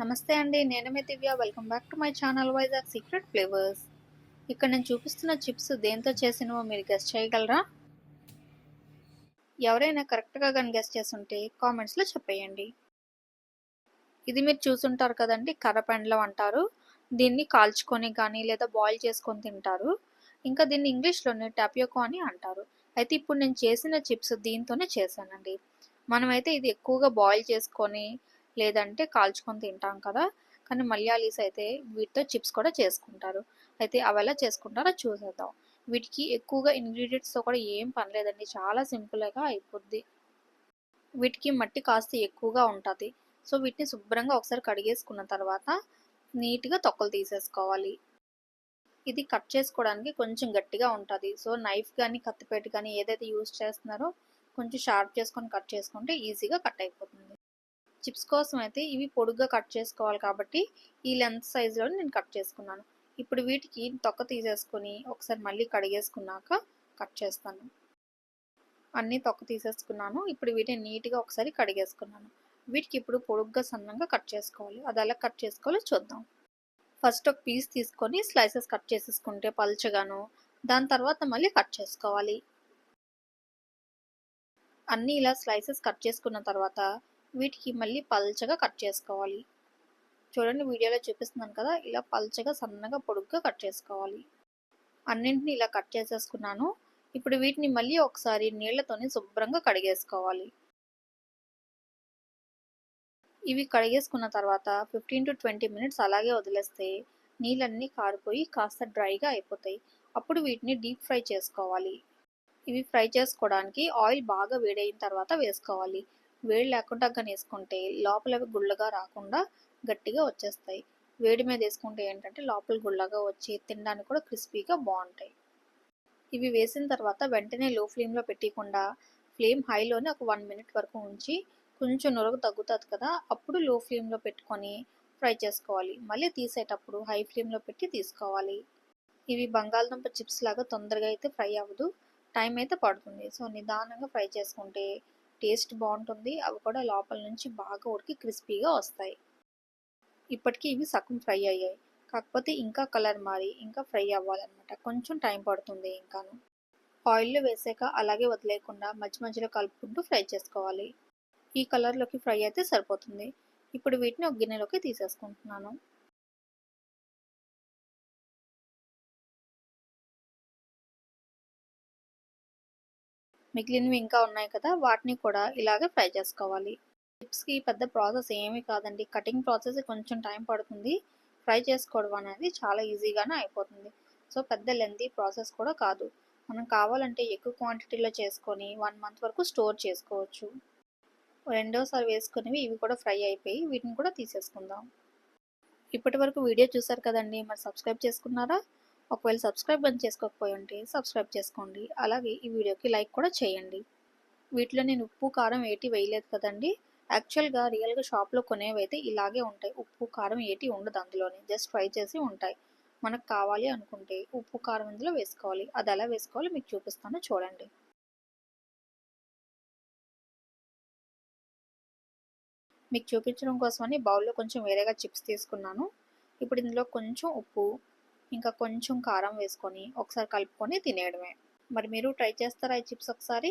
నమస్తే అండి నేను మీ Divya. Welcome back to my channel Vizag secret flavours ఇక్కడ నేను చూపిస్తున్న చిప్స్ దేంతో చేసినవో మీరు గెస్ట్ చేయగలరా? ఎవరైనా కరెక్ట్గా కానీ గెస్ట్ చేస్తుంటే కామెంట్స్లో చెప్పేయండి. ఇది మీరు చూసుంటారు కదండి కర్రపెండలం అంటారు. దీన్ని కాల్చుకొని కానీ లేదా బాయిల్ చేసుకొని తింటారు. ఇంకా దీన్ని ఇంగ్లీష్లోనే టాపియోకో అని అంటారు. అయితే ఇప్పుడు నేను చేసిన చిప్స్ దీంతోనే చేశానండి. మనమైతే ఇది ఎక్కువగా బాయిల్ చేసుకొని లేదంటే కాల్చుకొని తింటాం కదా. కానీ మలయాళీస్ అయితే వీటితో చిప్స్ కూడా చేసుకుంటారు. అయితే అవి ఎలా చేసుకుంటారో చూసేద్దాం. వీటికి ఎక్కువగా ఇంగ్రీడియంట్స్తో కూడా ఏం పనిలేదండి చాలా సింపుల్గా అయిపోద్ది. వీటికి మట్టి కాస్త ఎక్కువగా ఉంటుంది. సో వీటిని శుభ్రంగా ఒకసారి కడిగేసుకున్న తర్వాత నీట్గా తొక్కలు తీసేసుకోవాలి. ఇది కట్ చేసుకోవడానికి కొంచెం గట్టిగా ఉంటుంది. సో నైఫ్ కానీ కత్తిపేట కానీ ఏదైతే యూజ్ చేస్తున్నారో కొంచెం షార్ప్ చేసుకొని కట్ చేసుకుంటే ఈజీగా కట్ అయిపోతుంది. చిప్స్ కోసం అయితే ఇవి పొడుగ్గా కట్ చేసుకోవాలి కాబట్టి ఈ లెంత్ సైజులో నేను కట్ చేసుకున్నాను. ఇప్పుడు వీటికి తొక్క తీసేసుకొని ఒకసారి మళ్ళీ కడిగేసుకున్నాక కట్ చేస్తాను. అన్నీ తొక్క తీసేసుకున్నాను. ఇప్పుడు వీటిని నీట్గా ఒకసారి కడిగేసుకున్నాను. వీటికి ఇప్పుడు పొడుగ్గా సన్నంగా కట్ చేసుకోవాలి. అది ఎలా కట్ చేసుకోవాలో చూద్దాం. ఫస్ట్ ఒక పీస్ తీసుకొని స్లైసెస్ కట్ చేసేసుకుంటే పల్చగాను దాని తర్వాత మళ్ళీ కట్ చేసుకోవాలి. అన్నీ ఇలా స్లైసెస్ కట్ చేసుకున్న తర్వాత వీటికి మళ్ళీ పల్చగా కట్ చేసుకోవాలి. చూడండి వీడియోలో చూపిస్తున్నాను కదా ఇలా పల్చగా సన్నగా పొడుగ్గా కట్ చేసుకోవాలి. అన్నింటిని ఇలా కట్ చేసేసుకున్నాను. ఇప్పుడు వీటిని మళ్ళీ ఒకసారి నీళ్ళతోని శుభ్రంగా కడిగేసుకోవాలి. ఇవి కడిగేసుకున్న తర్వాత ఫిఫ్టీన్ టు ట్వంటీ మినిట్స్ అలాగే వదిలేస్తే నీళ్ళన్నీ కారిపోయి కాస్త డ్రైగా అయిపోతాయి. అప్పుడు వీటిని డీప్ ఫ్రై చేసుకోవాలి. ఇవి ఫ్రై చేసుకోవడానికి ఆయిల్ బాగా వేడైన తర్వాత వేసుకోవాలి. వేడి లేకుండా వేసుకుంటే లోపల గుళ్ళగా రాకుండా గట్టిగా వచ్చేస్తాయి. వేడి మీద వేసుకుంటే ఏంటంటే లోపల గుళ్ళగా వచ్చి తినడానికి కూడా క్రిస్పీగా బాగుంటాయి. ఇవి వేసిన తర్వాత వెంటనే లో ఫ్లేమ్లో పెట్టకుండా ఫ్లేమ్ హైలోనే ఒక వన్ మినిట్ వరకు ఉంచి కొంచెం నొరగ తగ్గుతుంది కదా అప్పుడు లో ఫ్లేమ్లో పెట్టుకొని ఫ్రై చేసుకోవాలి. మళ్ళీ తీసేటప్పుడు హై ఫ్లేమ్లో పెట్టి తీసుకోవాలి. ఇవి బంగాళదుంప చిప్స్ లాగా తొందరగా అయితే ఫ్రై అవ్వదు. టైం అయితే పడుతుంది. సో నిదానంగా ఫ్రై చేసుకుంటే టేస్ట్ బాగుంటుంది. అవి కూడా లోపల నుంచి బాగా ఉడికి క్రిస్పీగా వస్తాయి. ఇప్పటికీ ఇవి సగం ఫ్రై అయ్యాయి. కాకపోతే ఇంకా కలర్ మారి ఇంకా ఫ్రై అవ్వాలన్నమాట. కొంచెం టైం పడుతుంది ఇంకాను. ఆయిల్లో వేసాక అలాగే వదిలేయకుండా మధ్య మధ్యలో కలుపుకుంటూ ఫ్రై చేసుకోవాలి. ఈ కలర్లోకి ఫ్రై అయితే సరిపోతుంది. ఇప్పుడు వీటిని ఒక గిన్నెలోకి తీసేసుకుంటున్నాను. మిగిలినవి ఇంకా ఉన్నాయి కదా వాటిని కూడా ఇలాగే ఫ్రై చేసుకోవాలి. చిప్స్కి పెద్ద ప్రాసెస్ ఏమీ కాదండి. కటింగ్ ప్రాసెస్ కొంచెం టైం పడుతుంది. ఫ్రై చేసుకోవడం అనేది చాలా ఈజీగానే అయిపోతుంది. సో పెద్ద లెంతీ ప్రాసెస్ కూడా కాదు. మనం కావాలంటే ఎక్కువ క్వాంటిటీలో చేసుకొని వన్ మంత్ వరకు స్టోర్ చేసుకోవచ్చు. రెండోసారి వేసుకునేవి ఇవి కూడా ఫ్రై అయిపోయి వీటిని కూడా తీసేసుకుందాం. ఇప్పటి వరకు వీడియో చూసారు కదండి. మరి సబ్స్క్రైబ్ చేసుకున్నారా? ఒకవేళ సబ్స్క్రైబ్ అని చేసుకోకపోయి ఉంటే సబ్స్క్రైబ్ చేసుకోండి. అలాగే ఈ వీడియోకి లైక్ కూడా చేయండి. వీటిలో నేను ఉప్పు కారం ఏటి వేయలేదు కదండి. యాక్చువల్గా రియల్గా షాప్లో కొనేవి అయితే ఇలాగే ఉంటాయి. ఉప్పు కారం ఏటి ఉండదు అందులోనే. జస్ట్ ఫ్రై చేసి ఉంటాయి. మనకు కావాలి అనుకుంటే ఉప్పు కారం ఇందులో వేసుకోవాలి. అది ఎలా వేసుకోవాలో మీకు చూపిస్తాను. చూడండి. మీకు చూపించడం కోసమని బౌల్లో కొంచెం వేరేగా చిప్స్ తీసుకున్నాను. ఇప్పుడు ఇందులో కొంచెం ఉప్పు ఇంకా కొంచెం కారం వేసుకొని ఒకసారి కలుపుకొని తినేయడమే. మరి మీరు ట్రై చేస్తారా ఈ చిప్స్ ఒకసారి?